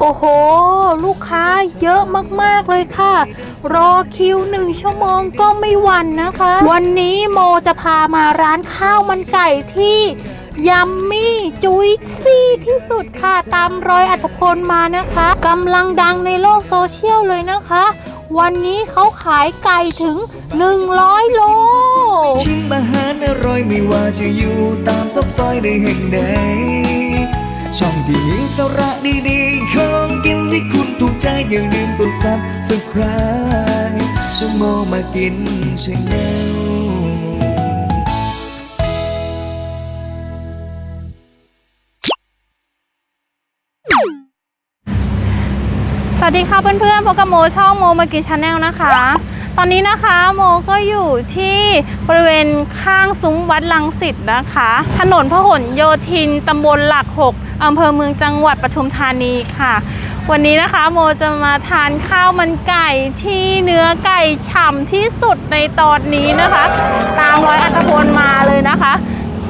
โอ้โห ลูกค้าเยอะมากๆเลยค่ะ รอคิวหนึ่งชั่วโมงก็ไม่วันนะคะ วันนี้โมจะพามาร้านข้าวมันไก่ที่ยัมมี่จุยซี่ที่สุดค่ะ ตามรอยอัตพลมานะคะกำลังดังในโลกโซเชียลเลยนะคะ วันนี้เขาขายไก่ถึง 100 โล ชิมอาหารอร่อยไม่ว่าจะอยู่ตามซอกซอยในแห่งใด ช่องที่มีสาระดีๆของกินที่คุณถูกใจอย่าลืมกดซับสไคร b e ชั่วโมงมากินชาแนลสวัสดีค่ะเพื่อนๆพบกับโมช่องโมมากินชาแนลนะคะ ตอนนี้นะคะโมก็อยู่ที่บริเวณข้างซุ้มวัดลังสิตนะคะ ถนนพหลโยธินตำบลหลักหกอำเภอเมืองจังหวัดปทุมธานีค่ะ วันนี้นะคะโมจะมาทานข้าวมันไก่ที่เนื้อไก่ฉ่ำที่สุดในตอนนี้นะคะ ตามร้อยอัตพลมาเลยนะคะ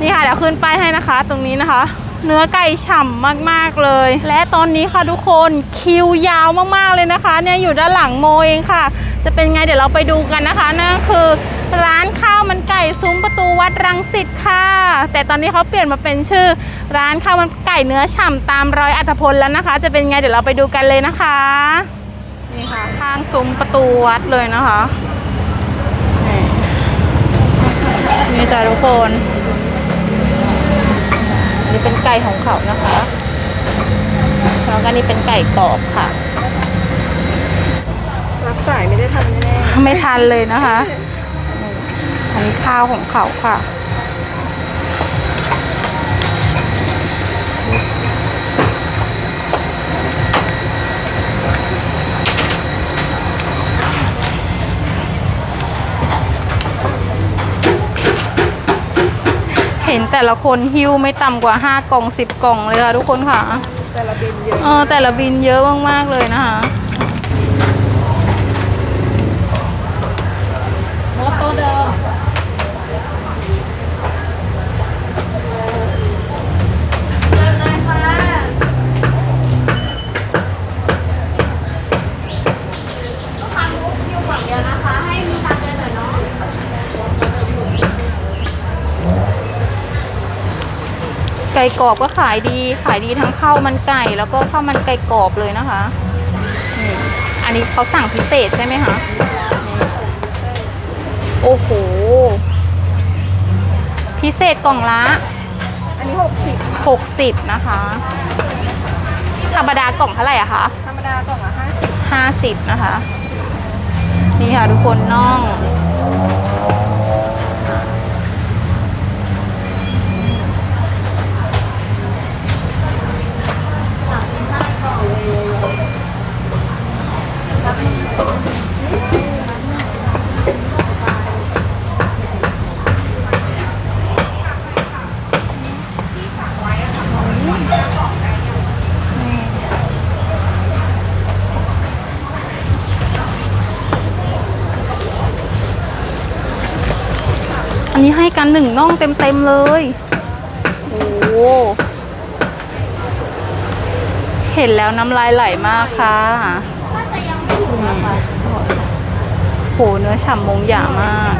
นี่ค่ะเดี๋ยวขึ้นไปให้นะคะ ตรงนี้นะคะ เนื้อไก่ฉ่ำมากๆเลย และตอนนี้ค่ะทุกคนคิวยาวมากๆเลยนะคะ เนี่ยอยู่ด้านหลังโมเองค่ะ จะเป็นไงเดี๋ยวเราไปดูกันนะคะ นั่นคือร้านข้าวมันไก่ซุ้มประตูวัดรังสิตค่ะ แต่ตอนนี้เขาเปลี่ยนมาเป็นชื่อ ร้านข้าวมันไก่เนื้อฉ่ำตามรอยอัตพลแล้วนะคะ จะเป็นไงเดี๋ยวเราไปดูกันเลยนะคะนี่ค่ะข้างซุ้มประตูวัดเลยนะคะนี่จ้ะทุกคนนี่เป็นไก่ของเขานะคะแล้วก็นี่เป็นไก่กรอบค่ะ สายไม่ได้ทำแน่ไม่ทันเลยนะคะ อันนี้ข้าวของเขาค่ะ เห็นแต่ละคนหิ้วไม่ต่ำกว่า 5 กล่อง 10 กล่องเลยค่ะทุกคนค่ะแต่ละบินเยอะ เออแต่ละบินเยอะมาก ๆ เลยนะคะ ไก่กรอบก็ขายดี ขายดีทั้งข้าวมันไก่ แล้วก็ข้าวมันไก่กรอบเลยนะคะนี่อันนี้เขาสั่งพิเศษใช่ไหมคะนี่โอ้โห พิเศษกล่องละ อันนี้หกสิบ60 นะคะธรรมดากล่องเท่าไหร่อะคะธรรมดากล่องละห้าสิบ50 นะคะ นี่ค่ะทุกคนน่อง อันนี้ให้กันหนึ่งน่องเต็มๆเลย โอ้โหเห็นแล้วน้ำลายไหลมากค่ะ โหเนื้อฉ่ำมงหยามาก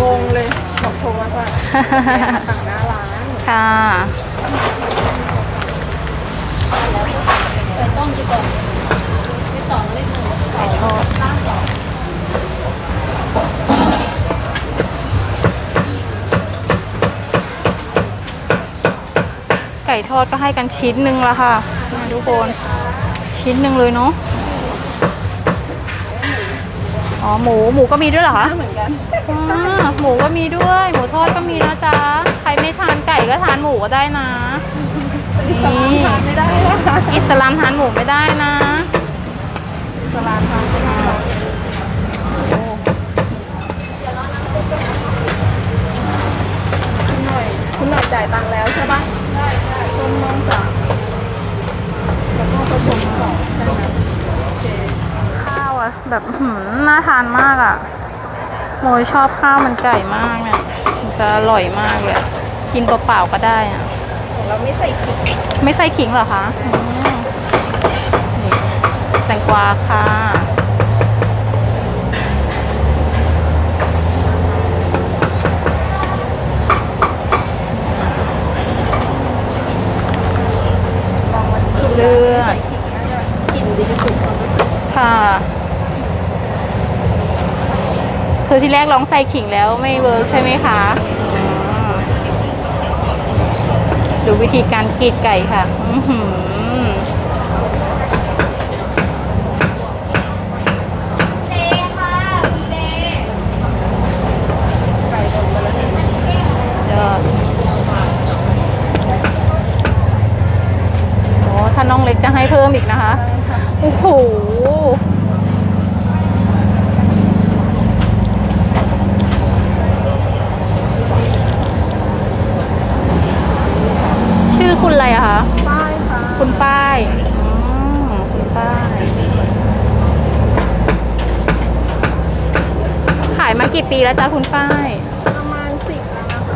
งงเลยบอกโทรมาว่าสั่งหน้าร้าน ค่ะไก่ทอดไก่ทอดก็ให้กันชิ้นหนึ่งละค่ะนี่ทุกคน ชิ้นหนึ่งเลยเนาะอ๋อหมูหมูก็มีด้วยเหรอคะเหมือนกันอ่าหมูก็มีด้วย หมูทอดก็ มูก็ได้นะอิสลามทานไม่ได้นะอิสลามทานหมูไม่ได้นะอิสลามทานไม่ได้โคุณหน่อยจ่ายตังค์แล้วใช่ปะใช่ใช่ต้มน้องสามแล้วก็ผสมสองแค่นั้นโอเคข้าวอะแบบอื้อหืมน่าทานมากอะโมยชอบข้าวมันไก่มากเนี่ยมันจะอร่อยมากเลยอะ กินเปล่าๆก็ได้อะของเราไม่ใส่ขิงไม่ใส่ขิงเหรอคะอืมนี่แตงกวาค่ะ เลือด กลิ่นดีที่สุดความรู้สึกค่ะ คือที่แรกลองใส่ขิงแล้วไม่เวิร์กใช่ไหมคะ ดูวิธีการกรีดไก่ค่ะอื้อหือเดี๋ยวโอ้ถ้าน้องเล็กจะให้เพิ่มอีกนะคะ โอ้โห ชื่อคุณอะไรอะคะ ป้ายค่ะ คุณป้ายอ๋อคุณป้าย ขายมากี่ ปีแล้วจ๊ะคุณป้ายประมาณสิบแล้วนะค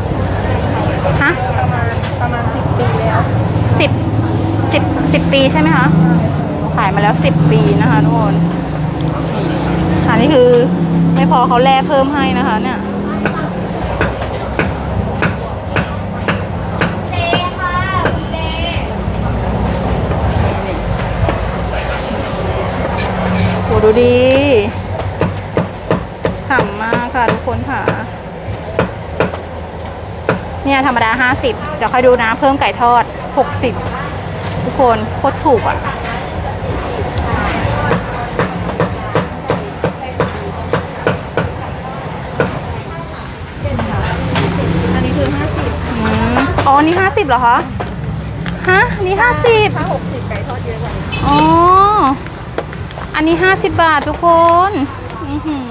ะฮะประมาณประมาณสิบปีแล้วสิบสิบสิบปีใช่ไหมคะขายมาแล้วสิบปีนะคะทุกคนนี่อันนี้คือไม่พอเขาแล่เพิ่มให้นะคะ เนี่ยโหดูดีฉ่ำมาก ค่ะทุกคนค่ะ เนี่ยธรรมดา 50 เดี๋ยวค่อยดูนะ เพิ่มไก่ทอด 60 ทุกคนโคตรถูกอะ อันนี้คือห้าสิบอืมอ๋อนี่ 50เหรอคะฮะนี่ 50 ถ้าหกสิบไก่ทอดเยอะกว่านี้ อ๋อ อันนี้ 50 บาททุกคน อื้อหือ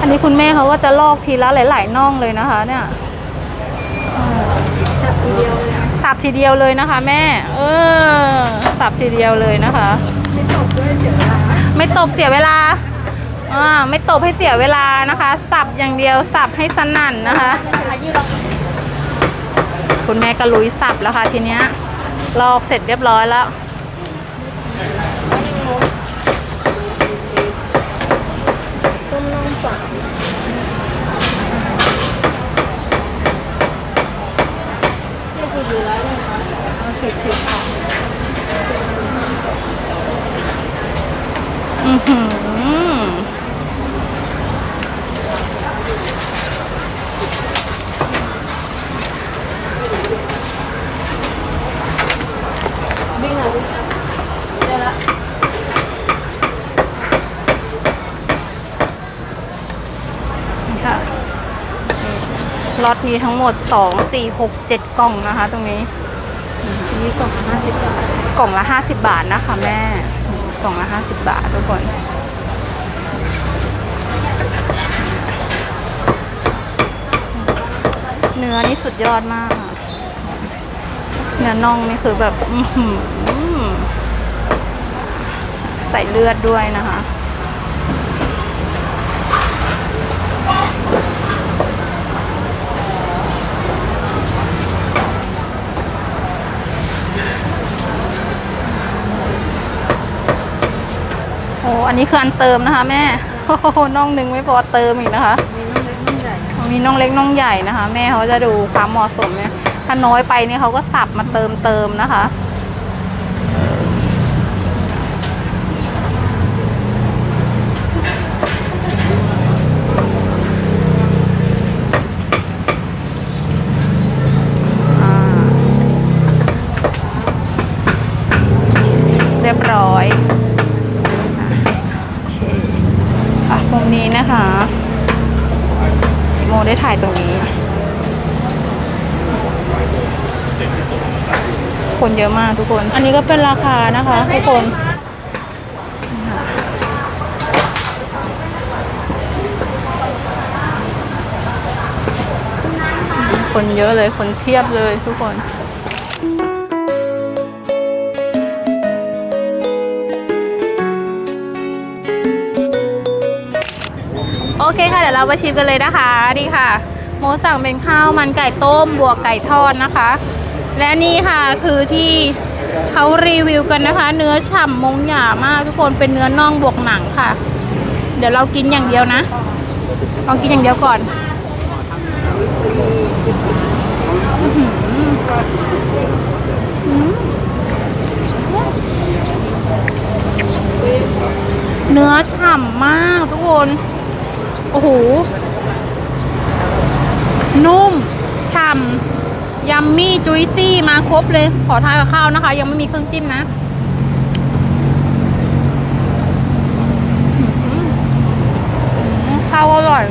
อันนี้คุณแม่เขาก็จะลอกทีละหลายๆน่องเลยนะคะ เนี่ยสับทีเดียวเลยนะคะ แม่ เออ สับทีเดียวเลยนะคะ ไม่ตกด้วยเสียเวลา ไม่ตบเสียเวลาอ่าไม่ตบให้เสียเวลานะคะ สับอย่างเดียวสับให้สนั่นนะคะ คุณแม่ก็ลุยสับแล้วค่ะทีเนี้ย ลอกเสร็จเรียบร้อยแล้วต้มน้องสามอือหือ วิ่งอะวิ่งได้ละ นี่ค่ะ ล็อตนี้ทั้งหมด 2 4 6 7 กล่องนะคะ ตรงนี้นี่กล่องห้าสิบบาท กล่องละ 50 บาทนะคะแม่ กล่องละ 50 บาททุกคนเนื้อนี่สุดยอดมาก เนื้อน่องนี่คือแบบใส่เลือดด้วยนะคะ อ้อันนี้คืออันเติมนะคะ แม่โอ้โหน่องหนึ่งไม่พอเติมอีกนะคะมีน่องเล็กน่องใหญ่มีน่องเล็กน่องใหญ่นะคะ แม่เขาจะดูความเหมาะสมเนี่ยถ้าน้อยไปเนี่ยเขาก็สับมาเติมเติมนะคะ คะ โมได้ถ่ายตรงนี้ คนเยอะมากทุกคน อันนี้ก็เป็นราคานะคะ ทุกคนคนเยอะเลยคนเทียบเลยทุกคน อเคค่ะเดี๋ยวเรามาชิมกันเลยนะคะดีค่ะ โมสั่งเป็นข้าวมันไก่ต้มบวกไก่ทอดนะคะ และนี่ค่ะคือที่เขารีวิวกันนะคะ เนื้อฉ่ำมงหยามากทุกคนเป็นเนื้อน่องบวกหนังค่ะ เดี๋ยวเรากินอย่างเดียวนะลองกินอย่างเดียวก่อนเนื้อฉ่ำมากทุกคน โอ้โห นุ่มฉ่ำยัมมี่จุยซี่มาครบเลย ขอทานกับข้าวนะคะ ยังไม่มีเครื่องจิ้มนะ ข้าวอร่อย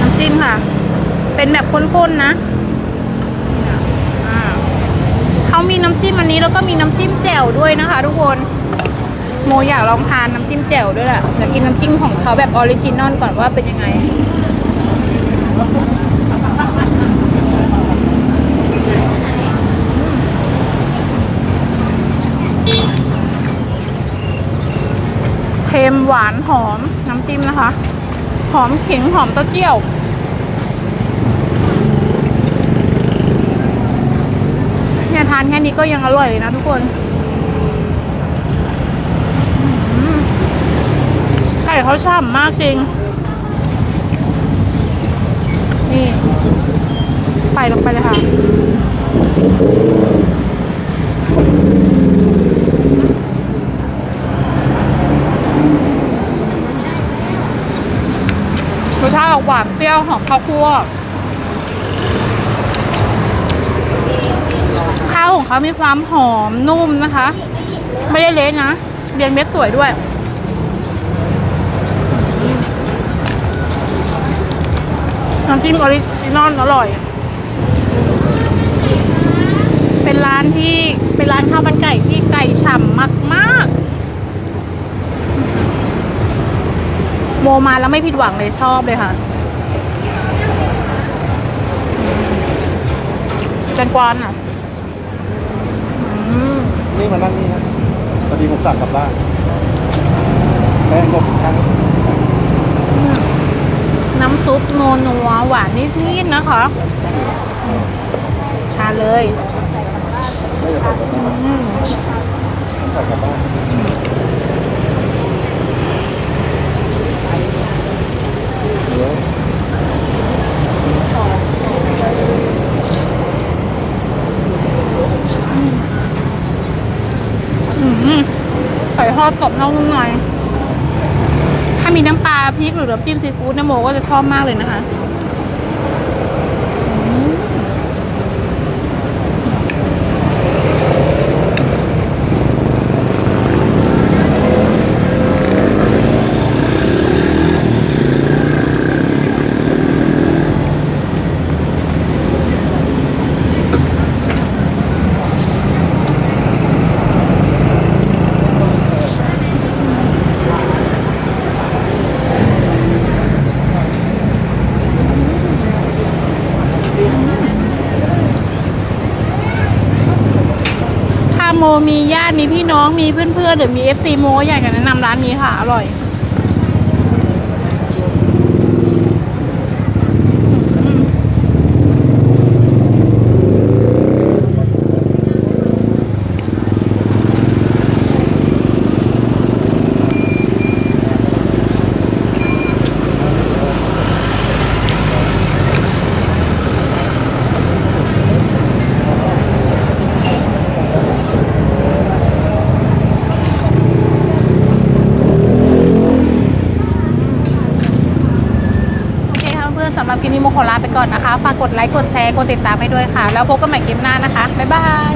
น้ำจิ้มค่ะ เป็นแบบข้นๆนะเขามีน้ำจิ้มอันนี้แล้วก็มีน้ำจิ้มแจ่วด้วยนะคะ ทุกคน โมอยากลองทานน้ำจิ้มแจ่วด้วยแหละอยากกินน้ำจิ้มของเขาแบบออริจินอลก่อนว่าเป็นยังไง เค็มหวานหอมน้ำจิ้มนะคะ หอมขิงหอมเต้าเจี้ยวเนี่ยทานแค่นี้ก็ยังอร่อยเลยนะทุกคนอืมไก่เขาฉ่ำมากจริง นี่ใส่ลงไปเลยค่ะ รสชาติออกหวานเปรี้ยวหอมข้าวคั่ว ข้าวของเขามีความหอมนุ่มนะคะ ไม่ได้เละนะ เรียงเม็ดสวยด้วย น้ำจิ้มออริจินอลอร่อย เป็นร้านที่เป็นร้านข้าวมันไก่ที่ไก่ฉ่ำมากๆโมมาแล้วไม่ผิดหวังเลยชอบเลยค่ะแตงกวาอะนี่มานั่งนี่นะพอดีผมสั่งกลับบ้านแป้งก็ข้ง น้ำซุปโนนัวหวานนิดๆนะคะทานเลยไม่เดี๋ยวผมสั่งอืมกลับบ้านเดี๋ยวอืมไก่ทอดกรอบนอกนุ่มในถ้า มีน้ำปลาพริกหรือน้ำจิ้มซีฟู้ดนยโมก็จะชอบมากเลยนะคะ มีญาติมีพี่น้องมีเพื่อนๆหรือมีเอฟซีโมอยากจะแนะนำร้านนี้ค่ะ อร่อย โอเคค่ะเพื่อนๆสำห รับคลิปนี้โมขอลาไปก่อนนะคะ ฝากกดไลค์ กดแชร์ กดติดตามให้ด้วยค่ะ แล้วพบกันใหม่คลิปหน้านะคะ บ๊ายบาย